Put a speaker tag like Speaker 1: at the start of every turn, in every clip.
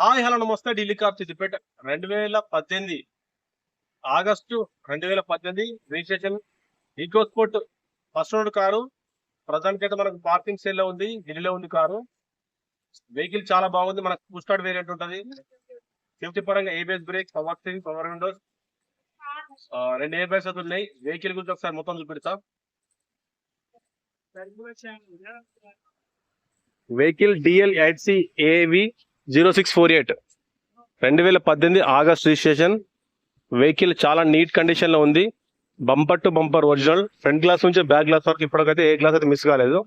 Speaker 1: Hi hello నమస్తే Delhi car Siddipet రెండు వేల పద్దెనిమిది ఆగస్టు రెండు వేల పద్దెనిమిది registration EcoSport first road car. Present అయితే మనకు పార్కింగ్ సేల్లో ఉంది ఢిల్లీలో ఉంది కారు. వెహికల్ చాలా బాగుంది మనకు టూ వేరియంట్ ఉంటుంది. సేఫ్టీ పరంగా ABS brake power steering power windows రెండు ఏబిఎస్ బ్యాగ్స్ అయితే ఉన్నాయి. వెహికల్ గురించి ఒకసారి మొత్తం చూపెడతా. Vehicle DL eight C AV zero six four eight. రెండు వేల పద్దెనిమిది ఆగస్ట్ రిజిస్ట్రేషన్. వెహికల్ చాలా నీట్ కండిషన్లో ఉంది. Bumper to bumper original. Front glass నుంచి బ్యాక్ గ్లాస్ వరకు ఇప్పటికైతే ఏ గ్లాస్ అయితే మిస్ కాలేదు.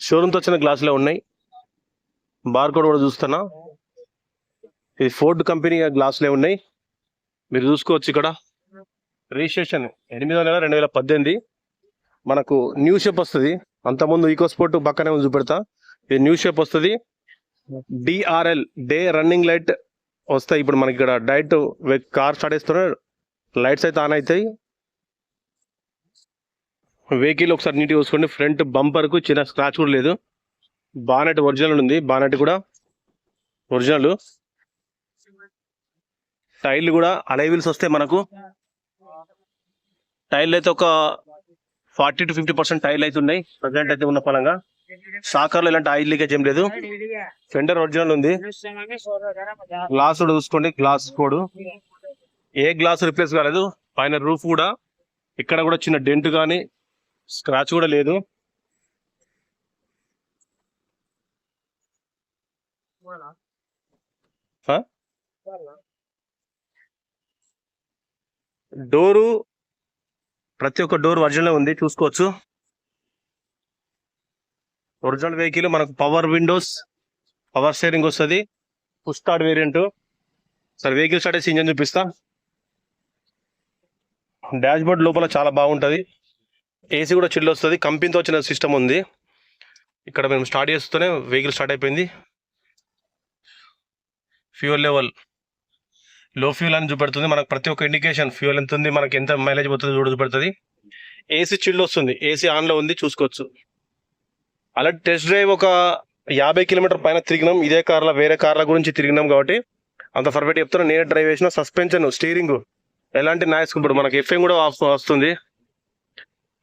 Speaker 1: షోరూమ్తో వచ్చిన గ్లాసులే ఉన్నాయి. బార్ కోడ్ కూడా చూస్తున్నా. ఇది ఫోర్డ్ కంపెనీ గ్లాసులే ఉన్నాయి. మీరు చూసుకోవచ్చు ఇక్కడ. రిజిస్ట్రేషన్ ఎనిమిదో నెల రెండు వేల పద్దెనిమిది. మనకు న్యూ షేప్ వస్తుంది. అంతకుముందు ఈకో స్పోర్ట్ పక్కనే ఉంది చూపెడతా. ఇది న్యూ షేప్ వస్తుంది. డిఆర్ఎల్ డే రన్నింగ్ లైట్ వస్తాయి ఇప్పుడు మనకి ఇక్కడ డైరెక్ట్ కార్ స్టార్ట్ చేస్తున్నా లైట్స్ అయితే ఆన్ అవుతాయి వెహికల్ ఒకసారి నీట్గా చూసుకోండి. ఫ్రంట్ బంపర్కు చిన్న స్క్రాచ్ కూడా లేదు. బానెట్ ఒరిజినల్ ఉంది. బానెట్ కూడా ఒరిజినల్. టైర్లు కూడా అలైవిల్స్ వస్తాయి మనకు టైర్లు అయితే ఒక ఫార్టీ టు ఫిఫ్టీ పర్సెంట్ టైర్లు అయితే ఉన్నాయి. ప్రజెంట్ అయితే ఉన్న పరంగా. షాకర్లో ఇలాంటి ఆయిల్ లీకేజ్ ఏం లేదు. ఫెండర్ ఒరిజినల్ ఉంది. గ్లాస్ కూడా చూసుకోండి. గ్లాస్ కోడ్ ఏ గ్లాస్ రిప్లేస్ కాలేదు. పైన రూఫ్ కూడా. ఇక్కడ కూడా చిన్న డెంట్ కానీ స్క్రాచ్ కూడా లేదు. డోరు ప్రతి ఒక్క డోర్ ఒరిజినల్ ఉంది. చూసుకోవచ్చు. ఒరిజినల్ వెహికల్ మనకు పవర్ విండోస్ పవర్ స్టీరింగ్ వస్తుంది. పుష్టాడ్ వేరియంట్ సరే వెహికల్ స్టార్ట్ చేసి ఇంజన్ చూపిస్తా? డాష్ బోర్డ్ లోపల చాలా బాగుంటుంది. ఏసీ కూడా చిల్లు వస్తుంది. కంపెనీతో వచ్చిన సిస్టమ్ ఉంది. ఇక్కడ మేము స్టార్ట్ చేస్తూనే వెహికల్ స్టార్ట్ అయిపోయింది. ఫ్యూయల్ లెవెల్లో ఫ్యూల్ అని చూపెడుతుంది. మనకు ప్రతి ఒక్క ఇండికేషన్ ఫ్యూయల్ ఎంత ఉంది మనకి ఎంత మైలేజ్ పోతుంది చూడ చూపెడుతుంది. ఏసీ చిల్లు వస్తుంది. ఏసీ ఆన్లో ఉంది చూసుకోవచ్చు. అలా టెస్ట్ డ్రైవ్ ఒక యాభై కిలోమీటర్ పైన తిరిగినాం. ఇదే కార్ల వేరే కార్ల గురించి తిరిగినాం కాబట్టి అంత పర్ఫెక్ట్ చెప్తున్నా. నేనే డ్రైవ్ చేసిన సస్పెన్షన్ స్టీరింగ్ ఎలాంటి నాయస్ ఇప్పుడు మనకు ఎఫ్ఎం కూడా వస్తుంది.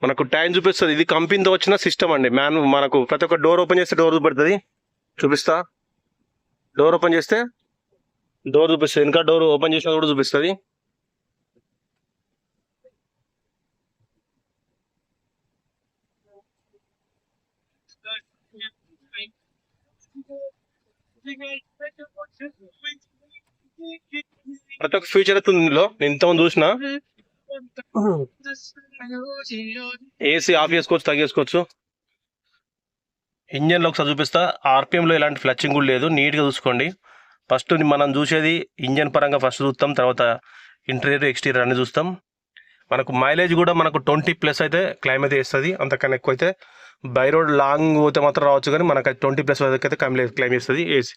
Speaker 1: మనకు టైం చూపిస్తుంది. ఇది కంపెనీతో వచ్చిన సిస్టమ్ అండి. మ్యాన్ మనకు ప్రతి ఒక్క డోర్ ఓపెన్ చేస్తే డోర్ చూపెడుతుంది. చూపిస్తా. డోర్ ఓపెన్ చేస్తే డోర్ చూపిస్తుంది. ఇంకా డోర్ ఓపెన్ చేసినా కూడా చూపిస్తుంది. ప్రతి ఒక్క ఫ్యూచర్ అయితే ఇందులో నేను ఇంతకుముందు చూసిన ఏసీ ఆఫ్ చేసుకోవచ్చు తగ్గేసుకోవచ్చు ఇంజన్లో ఒకసారి చూపిస్తా. RPM లో ఎలాంటి ఫ్లచింగ్ కూడా లేదు. నీట్గా చూసుకోండి. ఫస్ట్ మనం చూసేది ఇంజన్ పరంగా ఫస్ట్ చూస్తాం. తర్వాత ఇంటీరియర్ ఎక్స్టీరియర్ అన్ని చూస్తాం. మనకు మైలేజ్ కూడా మనకు ట్వంటీ ప్లస్ అయితే క్లైమ్ అయితే వేస్తుంది. అంతకన్నా ఎక్కువ అయితే బై రోడ్ లాంగ్ పోతే మాత్రం రావచ్చు కానీ మనకు ట్వంటీ ప్లస్ వరకు అయితే క్లైమ్ క్లైమ్ ఇస్తుంది ఏసీ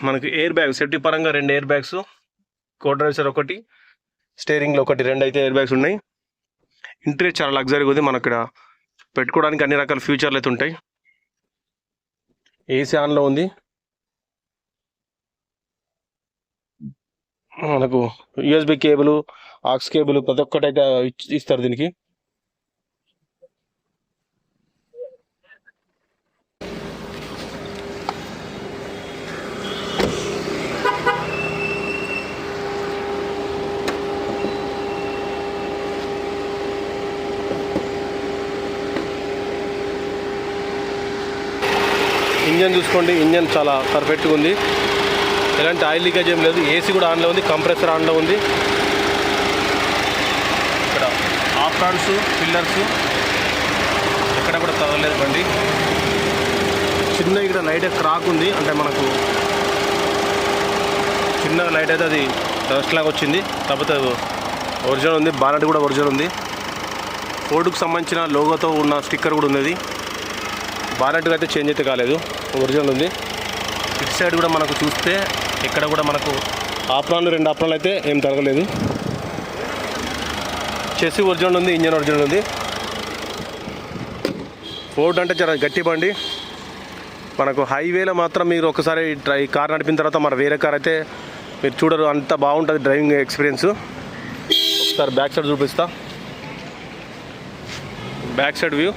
Speaker 1: మనకి ఎయిర్ బ్యాగ్ సేఫ్టీ పరంగా రెండు ఎయిర్ బ్యాగ్స్ కోడ్ డ్రైవర్ ఒకటి స్టేరింగ్లో ఒకటి రెండు అయితే ఎయిర్ బ్యాగ్స్ ఉన్నాయి. ఇంటీరియర్ చాలా లగ్జరీగా ఉంది. మనకు ఇక్కడ పెట్టుకోవడానికి అన్ని రకాల ఫ్యూచర్లు అయితే ఉంటాయి. ఏసీ ఆన్లో ఉంది. మనకు యూఎస్బి కేబుల్ ఆక్స్ కేబుల్ ప్రతి ఒక్కటి అయితే ఇస్తారు దీనికి. ఇంజన్ చూసుకోండి ఇంజన్ చాలా పర్ఫెక్ట్గా ఉంది. ఎలాంటి ఆయిల్ లీకేజ్ ఏం లేదు. ఏసీ కూడా ఆన్లో ఉంది కంప్రెసర్ ఆన్లో ఉంది. ఇక్కడ ఆఫ్రాన్స్ పిల్లర్స్ ఎక్కడ కూడా తగలేదు బండి. చిన్న ఇక్కడ లైట్ క్రాక్ ఉంది. అంటే మనకు చిన్న లైట్ అయితే అది డస్ట్ లాగా వచ్చింది. కాకపోతే ఒరిజినల్ ఉంది. బానట్ కూడా ఒరిజినల్ ఉంది. ఫోర్డుకు సంబంధించిన లోగోతో ఉన్న స్టిక్కర్ కూడా ఉన్నది. బానెట్ అయితే చేంజ్ అయితే కాలేదు. ఒరిజినల్ ఉంది. ఇటు సైడ్ కూడా మనకు చూస్తే ఇక్కడ కూడా మనకు ఆప్రాన్లు రెండు ఆప్రాన్లు అయితే ఏం తరగలేదు చెస్ ఒరిజినల్ ఉంది ఇంజన్ ఒరిజినల్ ఉంది. ఫోర్డ్ అంటే చాలా గట్టి బండి. మనకు హైవేలో మాత్రం మీరు ఒకసారి డ్రై కార్ నడిపిన తర్వాత మరి వేరే కార్ అయితే మీరు చూడరు అంత బాగుంటుంది డ్రైవింగ్ ఎక్స్పీరియన్స్. ఒకసారి బ్యాక్ సైడ్ చూపిస్తా. Back side view.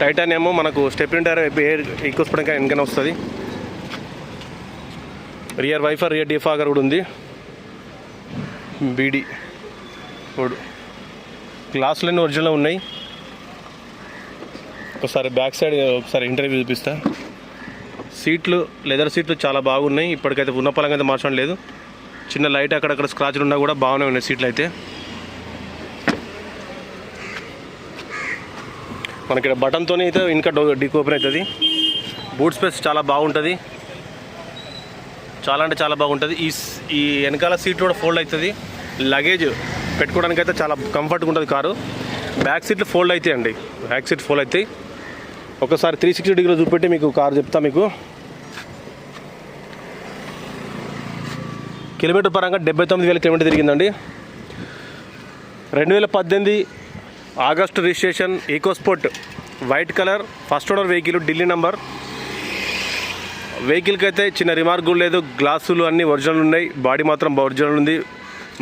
Speaker 1: టైటాన్ ఏమో మనకు స్టెప్ టైర్ ఎయిర్ ఎక్కువసుకోవడానికి వెనకనే వస్తుంది. రియర్ వైఫర్ రియర్ డిఫాగర్ కూడా ఉంది. బీడీ ఇప్పుడు గ్లాసులన్నీ ఒరిజినల్ ఉన్నాయి. ఒకసారి బ్యాక్ సైడ్ ఒకసారి ఇంటర్వ్యూ చూపిస్తా. సీట్లు లెదర్ సీట్లు చాలా బాగున్నాయి. ఇప్పటికైతే ఉన్న పలంగా అయితే మార్చడం లేదు. చిన్న లైట్ అక్కడక్కడ స్క్రాచ్లు ఉన్నా కూడా బాగానే ఉన్నాయి సీట్లు అయితే. మనకి ఇక్కడ అయితే ఇంకా డో డిక్ ఓపెన్ అవుతుంది. బూట్ స్పేస్ చాలా బాగుంటుంది. చాలా అంటే చాలా బాగుంటుంది. ఈ ఈ వెనకాల సీట్ కూడా ఫోల్డ్ అవుతుంది. లగేజ్ పెట్టుకోవడానికి అయితే చాలా కంఫర్ట్గా ఉంటుంది కారు. బ్యాక్ సీట్లు ఫోల్డ్ అవుతాయి అండి. బ్యాక్ సీట్ ఫోల్డ్ అవుతాయి. ఒకసారి త్రీ సిక్స్టీ డిగ్రీ చూపెట్టి మీకు కారు చెప్తా మీకు. కిలోమీటర్ పరంగా డెబ్బై తొమ్మిది వేల కిలోమీటర్ తిరిగిందండి. రెండు వేల పద్దెనిమిది August registration EcoSport white colour first owner vehicle Delhi number వెహికల్కి అయితే చిన్న రిమార్క్ కూడా లేదు. గ్లాసులు అన్నీ ఒరిజినల్ ఉన్నాయి. బాడీ మాత్రం ఒరిజినల్ ఉంది.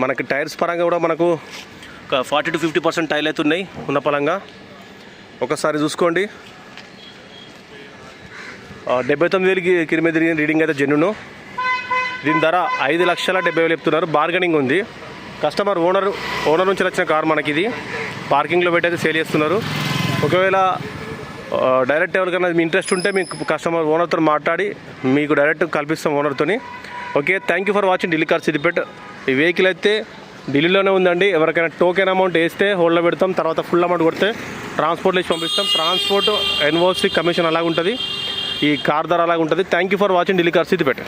Speaker 1: మనకి టైర్స్ పరంగా కూడా మనకు ఒక ఫార్టీ టు ఫిఫ్టీ పర్సెంట్ టైర్లు అయితే ఉన్నాయి ఉన్న పరంగా. ఒకసారి చూసుకోండి. డెబ్బై తొమ్మిది వేలకి కిరిమే తిరిగిన రీడింగ్ అయితే జెన్యును దీని ధర ఐదు లక్షల డెబ్బై వేలు చెప్తున్నారు. బార్గెనింగ్ ఉంది. కస్టమర్ ఓనర్ ఓనర్ నుంచి వచ్చిన కార్ మనకి ఇది పార్కింగ్లో పెట్టి అయితే సేల్ చేస్తున్నారు. ఒకవేళ డైరెక్ట్ ఎవరికైనా మీ ఇంట్రెస్ట్ ఉంటే మీకు కస్టమర్ ఓనర్తో మాట్లాడి మీకు డైరెక్ట్ కల్పిస్తాం ఓనర్తోని. Okay thank you for watching Delhi car Siddipet ఈ వెహికల్ అయితే ఢిల్లీలోనే ఉందండి. ఎవరికైనా టోకెన్ అమౌంట్ వేస్తే హోల్డ్లో పెడతాం. తర్వాత ఫుల్ అమౌంట్ కొడితే ట్రాన్స్పోర్ట్లో ఇచ్చి పంపిస్తాం. ట్రాన్స్పోర్ట్ ఎన్ఓసి కమిషన్ అలాగ ఉంటుంది ఈ కార్ ధర అలాగ ఉంటుంది thank you for watching Delhi car Siddipet